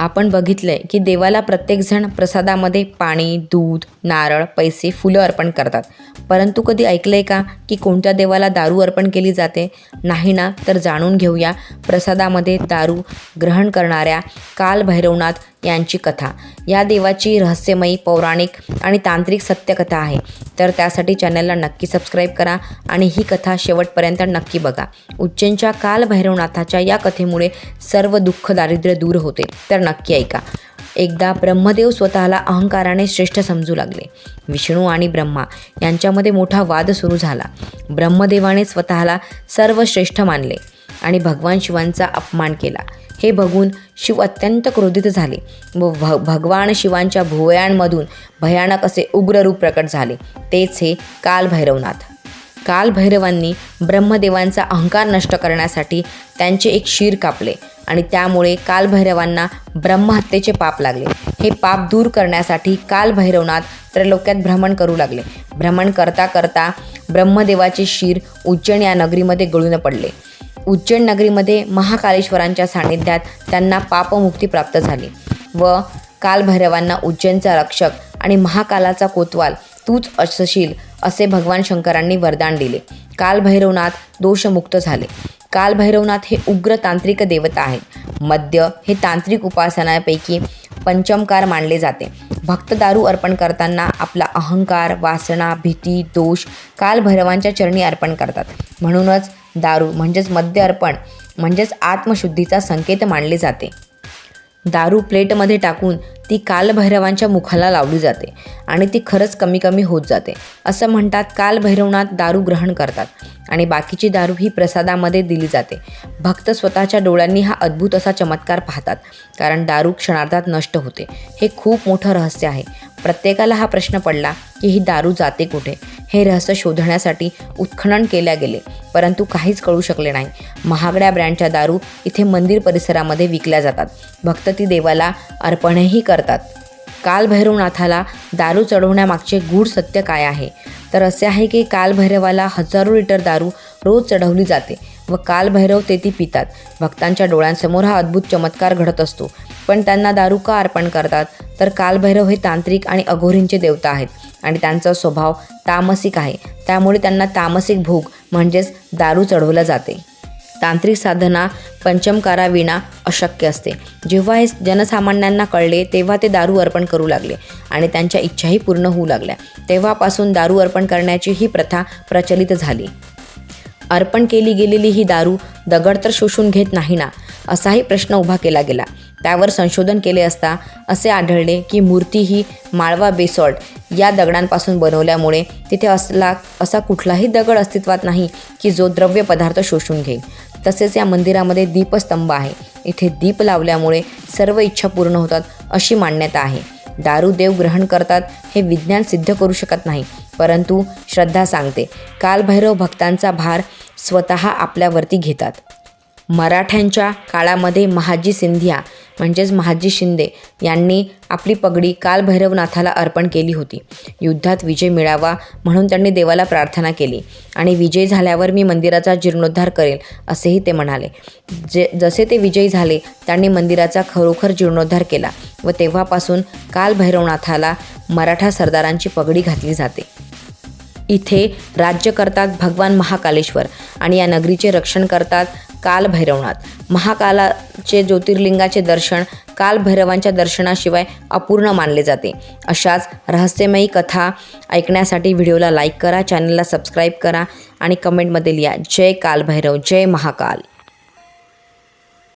आपण बघितलंय की देवाला प्रत्येकजण प्रसादामध्ये पाणी दूध नारळ पैसे फुलं अर्पण करतात. परंतु कधी ऐकलंय का की कोणत्या देवाला दारू अर्पण केली जाते? नाही ना? तर जाणून घेऊया प्रसादामध्ये दारू ग्रहण करणाऱ्या कालभैरवनाथ यांची कथा. या देवाची रहस्यमयी पौराणिक आणि तांत्रिक सत्यकथा आहे. तर त्यासाठी चॅनलला नक्की सबस्क्राईब करा आणि ही कथा शेवटपर्यंत नक्की बघा. उज्जैनच्या कालभैरवनाथाच्या या कथेमुळे सर्व दुःख दारिद्र्य दूर होते. तर नक्की ऐका. एकदा ब्रह्मदेव स्वतःला अहंकाराने श्रेष्ठ समजू लागले. विष्णू आणि ब्रह्मा यांच्यामध्ये मोठा वाद सुरू झाला. ब्रह्मदेवाने स्वतःला सर्वश्रेष्ठ मानले आणि भगवान शिवांचा अपमान केला. हे बघून शिव अत्यंत क्रोधित झाले व भ भगवान शिवांच्या भुवयांमधून भयानक असे उग्र रूप प्रकट झाले. तेच हे कालभैरवनाथ कालभैरवांनी ब्रह्मदेवांचा अहंकार नष्ट करण्यासाठी त्यांचे एक शिर कापले. आणि त्यामुळे कालभैरवांना ब्रह्महत्येचे पाप लागले. हे पाप दूर करण्यासाठी कालभैरवनाथ त्रैलोक्यात भ्रमण करू लागले. भ्रमण करता करता ब्रह्मदेवाचे शिर उज्जैन या नगरीमध्ये गळून पडले. उज्जैन नगरीमध्ये महाकालेश्वरांच्या सानिध्यात त्यांना पापमुक्ती प्राप्त झाली व कालभैरवांना उज्जैनचा रक्षक आणि महाकालाचा कोतवाल तूच असशील असे भगवान शंकरांनी वरदान दिले. कालभैरवनाथ दोषमुक्त झाले. कालभैरवनाथ हे उग्र तांत्रिक देवता आहेत. मद्य हे तांत्रिक उपासनापैकी पंचमकार मानले जाते. भक्त दारू अर्पण करताना आपला अहंकार वासना भीती दोष कालभैरवांच्या चरणी अर्पण करतात. म्हणूनच दारू म्हणजेच मद्य अर्पण म्हणजेच आत्मशुद्धीचा संकेत मानले जाते. दारू प्लेटमध्ये टाकून ती कालभैरवांच्या मुखाला लावली जाते आणि ती खरंच कमी कमी होत जाते. असं म्हणतात कालभैरवनाथ दारू ग्रहण करतात आणि बाकीची दारू ही प्रसादामध्ये दिली जाते. भक्त स्वतःच्या डोळ्यांनी हा अद्भुत असा चमत्कार पाहतात कारण दारू क्षणार्धात नष्ट होते. हे खूप मोठं रहस्य आहे. प्रत्येकाला हा प्रश्न पडला की ही दारू जाते कुठे? हे रहस्य शोधण्यासाठी उत्खनन केल्या गेले परंतु काहीच कळू शकले नाही. महागड्या ब्रँडच्या दारू इथे मंदिर परिसरामध्ये विकल्या जातात. भक्त ती देवाला अर्पणही करतात. कालभैरवनाथाला दारू चढवण्यामागचे गूढ सत्य काय आहे? तर असे आहे की कालभैरवाला हजारो लिटर दारू रोज चढवली जाते व कालभैरव ते ती पितात. भक्तांच्या डोळ्यांसमोर हा अद्भुत चमत्कार घडत असतो. पण त्यांना दारू का अर्पण करतात? तर कालभैरव हे तांत्रिक आणि अघोरींचे देवता आहेत आणि त्यांचा स्वभाव तामसिक आहे. त्यामुळे त्यांना तामसिक भूक म्हणजेच दारू चढवलं जाते. तांत्रिक साधना पंचमकाराविना अशक्य असते. जेव्हा हे जनसामान्यांना कळले तेव्हा ते दारू अर्पण करू लागले आणि त्यांच्या इच्छाही पूर्ण होऊ लागल्या. तेव्हापासून दारू अर्पण करण्याची ही प्रथा प्रचलित झाली. अर्पण केली गेलेली ही दारू दगड तर शोषून घेत नाही ना? असाही प्रश्न उभा केला गेला. त्यावर संशोधन केले असता असे आढळले की मूर्ती ही माळवा बेसॉल्ट या दगडांपासून बनवल्यामुळे तिथे असला असा कुठलाही दगड अस्तित्वात नाही की जो द्रव्य पदार्थ शोषून घेईल. तसेच या मंदिरामध्ये दीपस्तंभ आहे. इथे दीप लावल्यामुळे सर्व इच्छा पूर्ण होतात अशी मान्यता आहे. दारू देव ग्रहण करतात हे विज्ञान सिद्ध करू शकत नाही परंतु श्रद्धा सांगते. कालभैरव भक्तांचा भार स्वतः आपल्यावरती घेतात. मराठ्यांच्या काळामध्ये महाजी सिंधिया म्हणजेच महाजी शिंदे यांनी आपली पगडी कालभैरवनाथाला अर्पण केली होती. युद्धात विजय मिळावा म्हणून त्यांनी देवाला प्रार्थना केली आणि विजय झाल्यावर मी मंदिराचा जीर्णोद्धार करेल असेही ते म्हणाले. जे जसे ते विजयी झाले त्यांनी मंदिराचा खरोखर जीर्णोद्धार केला व तेव्हापासून कालभैरवनाथाला मराठा सरदारांची पगडी घातली जाते. इथे राज्य करतात भगवान महाकालेश्वर आणि या नगरीचे रक्षण करतात कालभैरवनाथ. महाकालाचे ज्योतिर्लिंगाचे दर्शन कालभैरवांच्या दर्शनाशिवाय अपूर्ण मानले जाते. अशाच रहस्यमयी कथा ऐकण्यासाठी व्हिडिओला लाईक करा चॅनलला सबस्क्राईब करा आणि कमेंटमध्ये लिहा जय कालभैरव जय महाकाल.